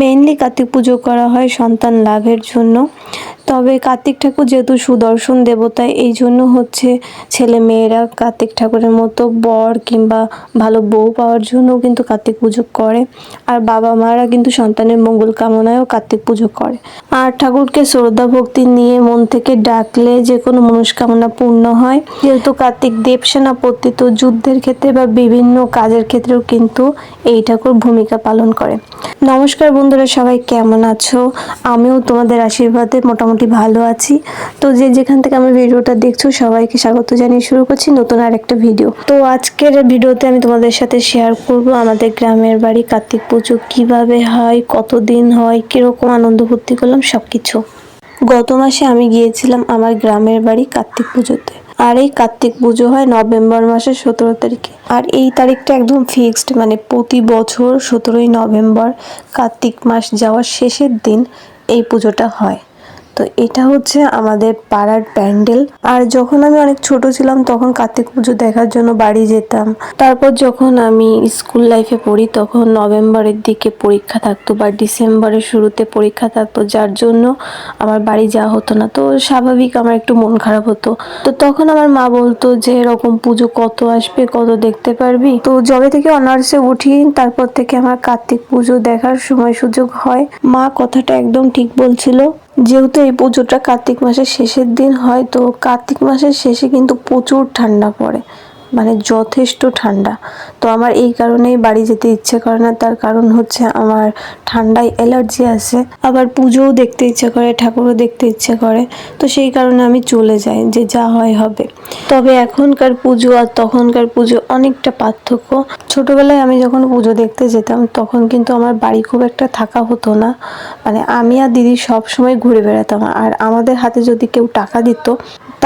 Mainly Kartik পুজো করা হয় সন্তান লাভের জন্য। তবে কার্তিক ঠাকুর যেহেতু সুদর্শন দেবতা, এই জন্য হচ্ছে ছেলে মেয়েরা কার্তিক ঠাকুরের মতো বর কিংবা ভালো বউ পাওয়ার জন্য কিন্তু কার্তিক পুজো করে। আর বাবা মারা কিন্তু সন্তানের মঙ্গল কামনায়ও কার্তিক পুজো করে। আর ঠাকুরকে শ্রদ্ধা ভক্তি নিয়ে মন থেকে ডাকলে যে কোনো মনস্কামনা পূর্ণ হয়। যেহেতু কার্তিক দেব সেনাপতি তো যুদ্ধের ক্ষেত্রে বা বিভিন্ন কাজের ক্ষেত্রেও কিন্তু এই ঠাকুর ভূমিকা পালন করে। নমস্কার বন্ধুরা, সবাই কেমন আছো? আমিও তোমাদের আশীর্বাদে মোটামুটি ভালো আছি। তো যে যেখান থেকে আমার ভিডিওটা দেখছ, সবাইকে স্বাগত জানিয়ে শুরু করছি নতুন আর একটা ভিডিও। তো আজকের ভিডিওতে আমি তোমাদের সাথে শেয়ার করব আমাদের গ্রামের বাড়ি কার্তিক পুজো কীভাবে হয়, কতদিন হয়, কীরকম আনন্দ ভর্তি করলাম, সবকিছু। গত মাসে আমি গিয়েছিলাম আমার গ্রামের বাড়ি কার্তিক পুজোতে। আর এই কার্তিক পুজো হয় নভেম্বর মাসের সতেরো তারিখে। আর এই তারিখটা একদম ফিক্সড মানে প্রতি বছর সতেরোই নভেম্বর কার্তিক মাস যাওয়ার শেষের দিন এই পুজোটা হয়। তো এটা হচ্ছে আমাদের পাড়ার প্যান্ডেল। আর যখন আমি অনেক ছোট ছিলাম, তখন কার্তিক পুজো দেখার জন্য বাড়ি যেতাম। তারপর যখন আমি স্কুল লাইফে পড়ি, তখন নভেম্বরের দিকে পরীক্ষা থাকতো বা ডিসেম্বরের শুরুতে পরীক্ষা থাকতো, যার জন্য আমার বাড়ি যাওয়া হতো না। তো স্বাভাবিক আমার একটু মন খারাপ হতো। তো তখন আমার মা বলতো যে, এরকম পুজো কত আসবে, কত দেখতে পারবি? তো যবে থেকে অনার্সে উঠি, তারপর থেকে আমার কার্তিক পুজো দেখার সময় সুযোগ হয়। মা কথাটা একদম ঠিক বলছিল। যেহেতু এই পুজোটা কার্তিক মাসের শেষের দিন হয়, তো কার্তিক মাসের শেষে কিন্তু প্রচুর ঠান্ডা পড়ে। মানে যথেষ্ট ঠান্ডা। তো আমার এই কারণেই বাড়ি যেতে ইচ্ছে করে না, তার কারণ হচ্ছে আমার ঠান্ডায় অ্যালার্জি আছে। আবার পুজোও দেখতে ইচ্ছে করে, ঠাকুরও দেখতে ইচ্ছে করে। তো সেই কারণে আমি চলে যাই, যে যা হয় হবে। তবে এখনকার পুজো আর তখনকার পুজো অনেকটা পার্থক্য। ছোটবেলায় আমি যখন পুজো দেখতে যেতাম, তখন কিন্তু আমার বাড়ি খুব একটা থাকা হতো না। মানে আমি আর দিদি সব সময় ঘুরে বেড়াতাম। আর আমাদের হাতে যদি কেউ টাকা দিত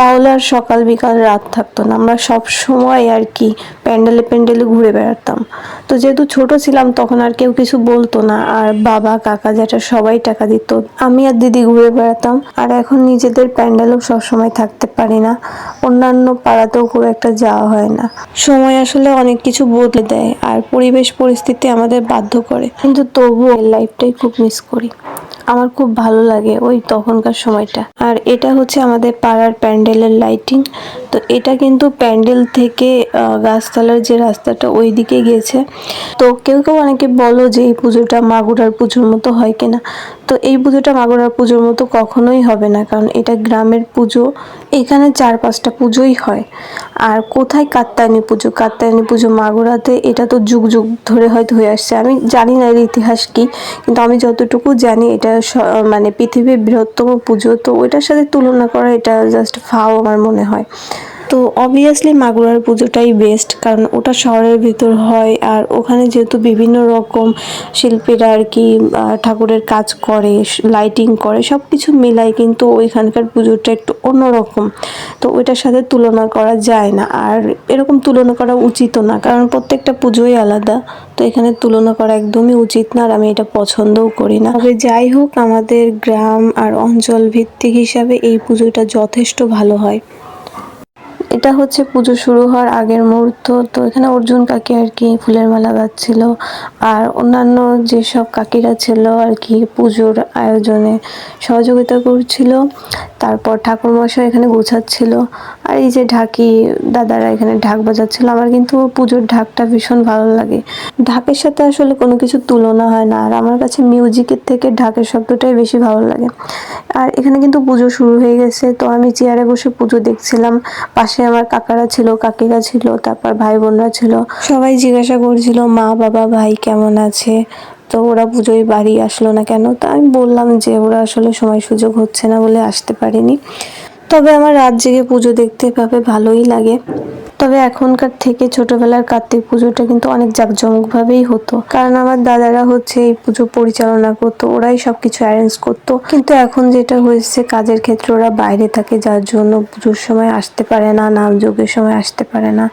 তাহলে আর সকাল বিকাল রাত থাকতো না। আমরা সব সময় আর কি প্যান্ডেলে প্যান্ডেলে ঘুরে বেড়াতাম। তো যেহেতু ছোট ছিলাম, তখন আর কেউ কিছু বলতো না। আর বাবা, কাকা, জ্যাঠা সবাই টাকা দিত। আমি আর দিদি ঘুরে বেড়াতাম। আর এখন নিজেদের প্যান্ডেলও সবসময় থাকতে পারি না। অন্যান্য পাড়াতেও খুব একটা যাওয়া হয় না। সময় আসলে অনেক কিছু বদলে দেয়। আর পরিবেশ, পরিস্থিতি আমাদের বাধ্য করে। কিন্তু তবুও লাইফটাই খুব মিস করি। আমার খুব ভালো লাগে ওই তখনকার সময়টা। আর এটা হচ্ছে আমাদের পাড়ার প্যান্ডেলের লাইটিং তো এটা কিন্তু প্যান্ডেল থেকে গাছতলার যে রাস্তাটা ওই দিকে গিয়েছে। তো কেউ কেউ অনেকে বলো যে এই পুজোটা মাগুরার পুজোর মতো হয় কিনা। তো এই পুজোটা মাগুরার পুজোর মতো কখনোই হবে না, কারণ এটা গ্রামের পুজো। এখানে চার পাঁচটা পুজোই হয়। আর কোথায় কাত্তায়নী পুজো? কাত্তায়নী পুজো মাগুরাতে, এটা তো যুগ যুগ ধরে হয়তো হয়ে আসছে। আমি জানি না এর ইতিহাস কি, কিন্তু আমি যতটুকু জানি এটা মানে পৃথিবীর বৃহত্তম পুজো, তো ওইটার সাথে তুলনা করা এটা জাস্ট ফাও আমার মনে হয়। তো অবভিয়াসলি মাগুরার পুজোটাই বেস্ট কারণ ওটা শহরের ভিতর হয় আর ওখানে যেহেতু বিভিন্ন রকম শিল্পীরা আর কি ঠাকুরের কাজ করে লাইটিং করে সব কিছু মিলাই কিন্তু ওইখানকার পুজোটা একটু অন্যরকম। তো ওইটার সাথে তুলনা করা যায় না। আর এরকম তুলনা করা উচিতও না, কারণ প্রত্যেকটা পুজোই আলাদা। তো এখানে তুলনা করা একদমই উচিত না আর আমি এটা পছন্দও করি না। তবে যাই হোক, আমাদের গ্রাম আর অঞ্চল ভিত্তিক হিসাবে এই পুজোটা যথেষ্ট ভালো হয়। এটা হচ্ছে পুজো শুরু হওয়ার আগের মুহূর্ত। তো এখানে অর্জুন কাকি আর কি ফুলের মালা গাচ্ছিল। আর অন্যান্য যেসব কাকিরা ছিল আর কি পুজোর আয়োজনে সহযোগিতা করছিল। তারপর ঠাকুর মশাই এখানে গোছাচ্ছিল। আর এই যে ঢাকি দাদারা এখানে ঢাক বাজাচ্ছিল, আমার কিন্তু পুজোর ঢাকটা ভীষণ ভালো লাগে। ঢাকের সাথে আসলে কোনো কিছু তুলনা হয় না। আর আমার কাছে মিউজিকের থেকে ঢাকের শব্দটাই বেশি ভালো লাগে। আর এখানে কিন্তু পুজো শুরু হয়ে গেছে। তো আমি চেয়ারে বসে পুজো দেখছিলাম। পাশে আমার কাকারা ছিল, কাকিরা ছিল, তারপর ভাই বোনরা ছিল। সবাই জিজ্ঞাসা করছিল, মা, বাবা, ভাই কেমন আছে? তো ওরা পুজোয় বাড়ি আসলো না কেন? তা আমি বললাম যে ওরা আসলে সময় সুযোগ হচ্ছে না বলে আসতে পারিনি। তবে আমার রাত জেগে পুজো দেখতে পাবে, ভালোই লাগে। তবে এখনকার থেকে ছোটবেলার কার্তিক পুজোটা কিন্তু অনেক জাঁকজমকভাবেই হতো। কারণ আমার দাদারা হচ্ছে এই পুজো পরিচালনা করতো, ওরাই সবকিছু অ্যারেঞ্জ করতো। কিন্তু এখন যেটা হয়েছে, কাজের ক্ষেত্রে ওরা বাইরে থাকে, যার জন্য পুজোর সময় আসতে পারে না, নাম যোগের সময় আসতে পারে না।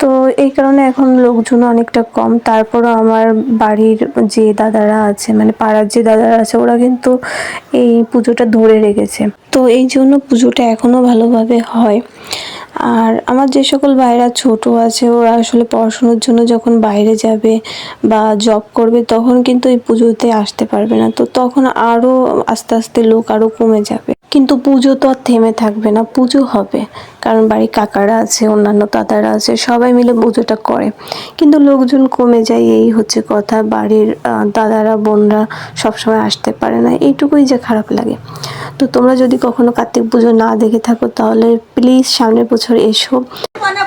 তো এই কারণে এখন লোকজন অনেকটা কম। তারপরও আমার বাড়ির যে দাদারা আছে মানে পাড়ার যে দাদারা আছে, ওরা কিন্তু এই পুজোটা ধরে রেখেছে। তো এই জন্য পুজোটা এখনও ভালোভাবে হয়। আর আমার যে সকল ভাইরা ছোট আছে, ওরা আসলে পড়াশোনার জন্য যখন বাইরে যাবে বা জব করবে, তখন কিন্তু এই পুজোতে আসতে পারবে না। তো তখন আরও আস্তে আস্তে লোক আরও কমে যাবে। কিন্তু পুজো তো আর থেমে থাকবে না পুজো হবে কারণ বাড়ির কাকারা আছে অন্যান্য দাদারা আছে সবাই মিলে পুজোটা করে কিন্তু লোকজন কমে যায় এই হচ্ছে কথা বাড়ির দাদারা বোনরা সবসময় আসতে পারে না এইটুকুই যে খারাপ লাগে তো তোমরা যদি কখনো কার্তিক পুজো না দেখে থাকো তাহলে প্লিজ সামনের বছর এসো মানে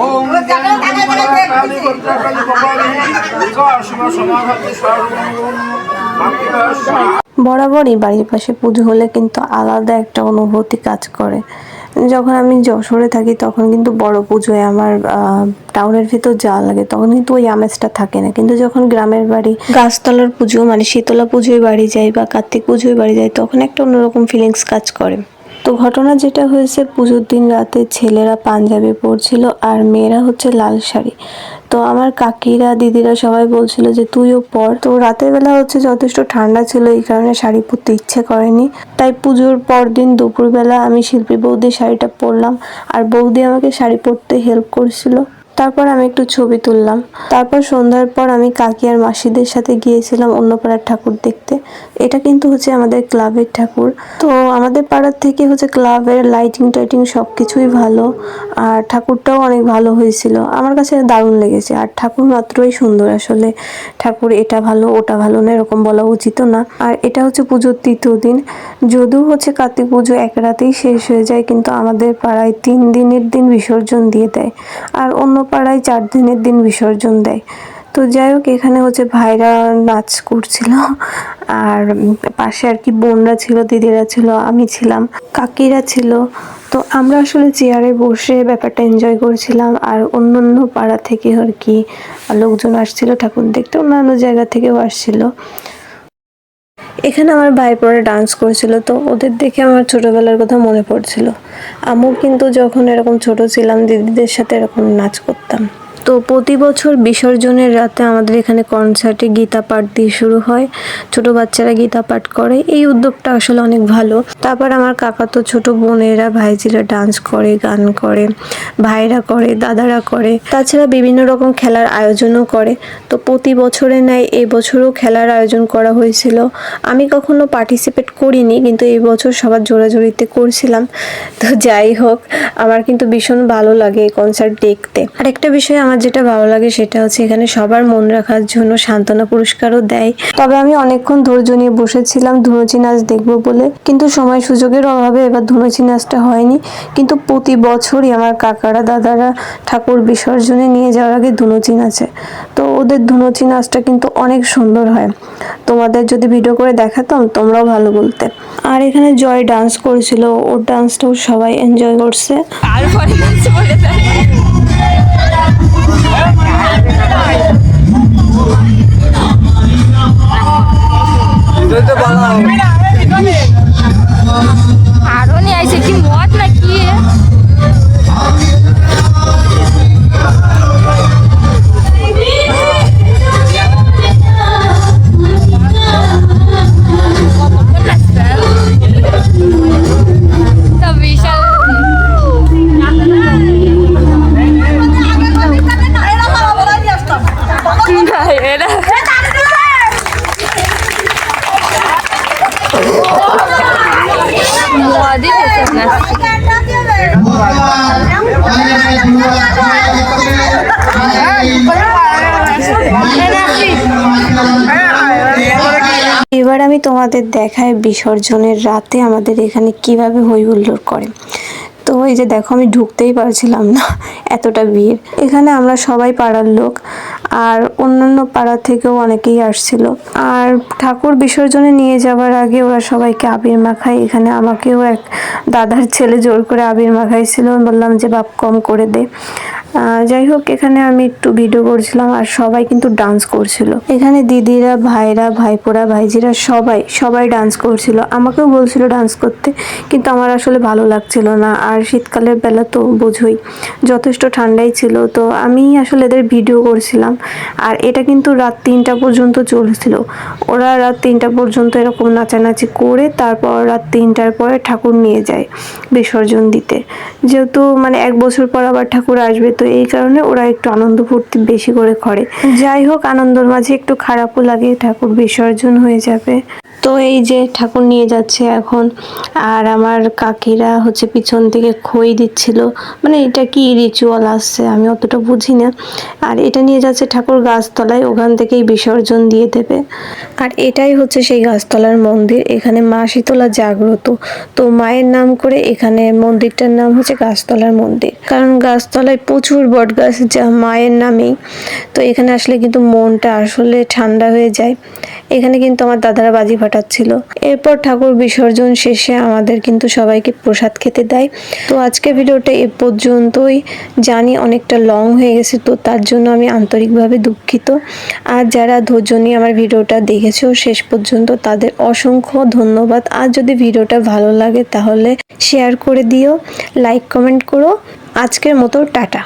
ওম বরাবরই বাড়ির পাশে পুজো হলে কিন্তু আলাদা একটা অনুভূতি কাজ করে। যখন আমি যশোরে থাকি তখন কিন্তু বড় পুজোয় আমার টাউনের ভিতর যাওয়া লাগে, তখন কিন্তু ওই আমেজটা থাকে না। কিন্তু যখন গ্রামের বাড়ি, গাছতলার পুজো মানে শীতলা পুজোয় বাড়ি যাই বা কার্তিক পুজোয় বাড়ি যাই, তখন একটা অন্যরকম ফিলিংস কাজ করে। তো ঘটনা যেটা হয়েছে, পুজোর দিন রাতে ছেলেরা পাঞ্জাবি পরছিল আর মেয়েরা হচ্ছে লাল শাড়ি। তো আমার কাকিরা, দিদিরা সবাই বলছিল যে, তুইও পর। তো রাতের বেলা হচ্ছে যথেষ্ট ঠান্ডা ছিল, এই কারণে শাড়ি পরতে ইচ্ছে করেনি। তাই পুজোর পর দিন দুপুরবেলা আমি শিল্পী বৌদি শাড়িটা পরলাম। আর বৌদি আমাকে শাড়ি পরতে হেল্প করছিল। তারপর আমি একটু ছবি তুললাম। তারপর সন্ধ্যার পর আমি কাকি আর মাসিদের সাথে গিয়েছিলাম অন্য পাড়ার ঠাকুর দেখতে। এটা কিন্তু হচ্ছে আমাদের ক্লাবের ঠাকুর। তো আমাদের পাড়ার থেকে হচ্ছে ক্লাবের লাইটিং টাইটিং সব কিছুই ভালো। আর ঠাকুরটাও অনেক ভালো হয়েছিল। আমার কাছে দারুণ লেগেছে। আর ঠাকুর মাত্রই সুন্দর আসলে। ঠাকুর এটা ভালো, ওটা ভালো না, এরকম বলা উচিত না। আর এটা হচ্ছে পুজোর তৃতীয় দিন। যদিও হচ্ছে কার্তিক পুজো এক রাতেই শেষ হয়ে যায়, কিন্তু আমাদের পাড়ায় তিন দিনের দিন বিসর্জন দিয়ে দেয়। আর অন্য পাড়ায় চার দিনের দিন বিসর্জন দেয়। তো যাই হোক, এখানে হচ্ছে ভাইরা নাচ করছিল। আর পাশে আর কি বোনরা ছিল, দিদিরা ছিল, আমি ছিলাম, কাকিরা ছিল। তো আমরা আসলে চেয়ারে বসে ব্যাপারটা এনজয় করছিলাম। আর অন্য অন্য পাড়া থেকে আর কি লোকজন আসছিল, ঠাকুর দেখতে, অন্যান্য জায়গা থেকেও আসছিল। এখানে আমার ভাই পরে ডান্স করেছিল, তো ওদের দেখে আমার ছোটোবেলার কথা মনে পড়ছিল। আমিও কিন্তু যখন এরকম ছোট ছিলাম, দিদিদের সাথে এরকম নাচ করতাম। তো প্রতি বছর বিসর্জনের রাতে আমাদের এখানে কনসার্টে গীতা পাঠ দিয়ে শুরু হয়। ছোট বাচ্চারা গীতা পাঠ করে। এই উদ্যোগটা আসলে অনেক ভালো। তারপর আমার কাকা তো ছোট বোনেরা, ভাইজিরা ডান্স করে, গান করে, ভাইরা করে, দাদারা করে। তাছাড়া বিভিন্ন রকম খেলার আয়োজনও করে। তো প্রতি বছরে নেয় এই বছরও খেলার আয়োজন করা হয়েছিল। আমি কখনো পার্টিসিপেট করিনি, কিন্তু এই বছর সবার জোরাজোরিতে করছিলাম। তো যাই হোক, আমার কিন্তু ভীষণ ভালো লাগে এই কনসার্ট দেখতে। আরেকটা বিষয় আমার যেটা ভালো লাগে সেটা হচ্ছে এখানে সবার মন রাখার জন্য সান্ত্বনা পুরস্কারও দেয়। তবে আমি অনেকক্ষণ ধৈর্য নিয়ে বসেছিলাম ধুনুচি নাচ দেখব বলে। কিন্তু সময় সুযোগের অভাবে এবার ধুনুচি নাচটা হয়নি। কিন্তু প্রতি বছরই আমার কাকারা, দাদারা ঠাকুর বিসর্জনে নিয়ে যাওয়ার আগে ধুনুচি নাচে। তো ওদের ধুনুচি নাচটা কিন্তু অনেক সুন্দর হয়। তোমাদের যদি ভিডিও করে দেখাতাম, তোমরাও ভালো বলতে। আর এখানে জয় ডান্স করেছিল, ওর ডান্সটাও সবাই এনজয় করছে। তারপরে নাচ বলে দেয় এবার আমি তোমাদের দেখায় বিসর্জনের রাতে আমাদের এখানে কীভাবে হই হুল্লোড় করে। তো ওই যে দেখো, আমি ঢুকতেই পারছিলাম না এতটা ভিড়। এখানে আমরা সবাই পাড়ার লোক, আর অন্যান্য পাড়া থেকেও অনেকেই আসছিল। আর ঠাকুর বিসর্জনে নিয়ে যাওয়ার আগে ওরা সবাইকে আবির মাখায়। এখানে আমাকেও এক দাদার ছেলে জোর করে আবির মাখাইছিল। বললাম যে, বাপ, কম করে দে। যাই হোক, এখানে আমি একটু ভিডিও করছিলাম আর সবাই কিন্তু ডান্স করছিল। এখানে দিদিরা, ভাইরা, ভাইপোরা, ভাইজিরা সবাই সবাই ডান্স করছিল। আমাকেও বলছিল ডান্স করতে, কিন্তু আমার আসলে ভালো লাগছিল না। আর শীতকালের বেলা তো বোঝোই, যথেষ্ট ঠান্ডাই ছিল। তো আমি আসলে এদের ভিডিও করছিলাম। আর এটা কিন্তু রাত তিনটা পর্যন্ত চলছিল। ওরা রাত তিনটা পর্যন্ত এরকম নাচানাচি করে, তারপর রাত তিনটার পরে ঠাকুর নিয়ে যায় বিসর্জন দিতে। যেহেতু মানে এক বছর পর আবার ঠাকুর আসবে তো এই কারণে ওরা একটু আনন্দ ফুর্তি বেশি করে করে। যাই হোক, আনন্দর মাঝে একটু খারাপও লাগে, ঠাকুর বিসর্জন হয়ে যাবে। তো এই যে ঠাকুর নিয়ে যাচ্ছে এখন, আর আমার কাকিরা হচ্ছে পিছন থেকে খই দিচ্ছিল। মানে এটা কি রিচুয়াল আসছে আমি অতটা বুঝি না। আর এটা নিয়ে যাচ্ছে ঠাকুর গাছতলায়, ওখান থেকেই বিসর্জন দিয়ে দেবে। আর এটাই হচ্ছে সেই গাছতলার মন্দির, এখানে মা শীতলা জাগ্রত। তো মায়ের নাম করে এখানে মন্দিরটার নাম হচ্ছে গাছতলার মন্দির। কারণ গাছতলায় প্রচুর বট গাছ যা মায়ের নামেই। তো এখানে আসলে কিন্তু মনটা আসলে ঠান্ডা হয়ে যায়। এখানে কিন্তু আমার দাদারা বাজি ফাটাচ্ছিল এরপর ঠাকুর বিসর্জন শেষে আমাদের কিন্তু সবাইকে প্রসাদ খেতে দেয়। তো আজকে ভিডিওটা এ পর্যন্তই। জানি অনেকটা লং হয়ে গেছে, তো তার জন্য আমি আন্তরিকভাবে দুঃখিত। আর যারা ধৈর্য নিয়ে আমার ভিডিওটা দেখেছ শেষ পর্যন্ত, তাদের অসংখ্য ধন্যবাদ। আর যদি ভিডিওটা ভালো লাগে তাহলে শেয়ার করে দিও লাইক কমেন্ট করো। আজকের মতো টাটা।